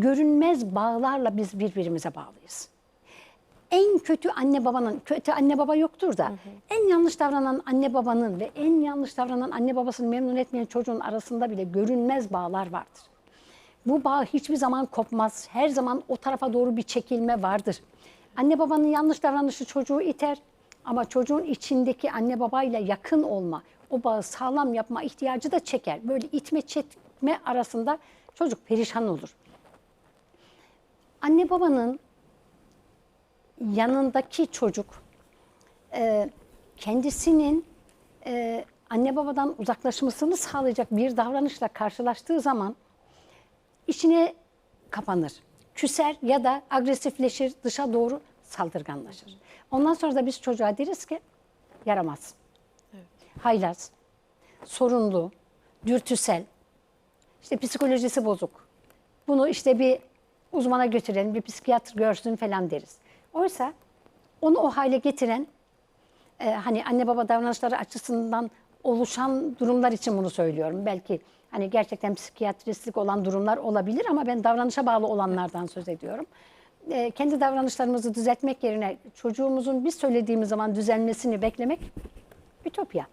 görünmez bağlarla biz birbirimize bağlıyız. En kötü anne babanın, kötü anne baba yoktur da en yanlış davranan anne babanın ve en yanlış davranan anne babasını memnun etmeyen çocuğun arasında bile görünmez bağlar vardır. Bu bağ hiçbir zaman kopmaz. Her zaman o tarafa doğru bir çekilme vardır. Anne babanın yanlış davranışı çocuğu iter ama çocuğun içindeki anne babayla yakın olma, o bağı sağlam yapma ihtiyacı da çeker. Böyle itme çekme arasında çocuk perişan olur. Anne babanın yanındaki çocuk e, kendisinin e, anne babadan uzaklaşmasını sağlayacak bir davranışla karşılaştığı zaman içine kapanır, küser ya da agresifleşir, dışa doğru saldırganlaşır. Ondan sonra da biz çocuğa deriz ki yaramaz, haylaz, sorunlu, dürtüsel, işte psikolojisi bozuk. Bunu işte bir uzmana götürelim, bir psikiyatr görsün falan deriz. Oysa onu o hale getiren e, hani anne baba davranışları açısından oluşan durumlar için bunu söylüyorum. Belki hani gerçekten psikiyatristlik olan durumlar olabilir ama ben davranışa bağlı olanlardan söz ediyorum. E, kendi davranışlarımızı düzeltmek yerine çocuğumuzun biz söylediğimiz zaman düzelmesini beklemek ütopya.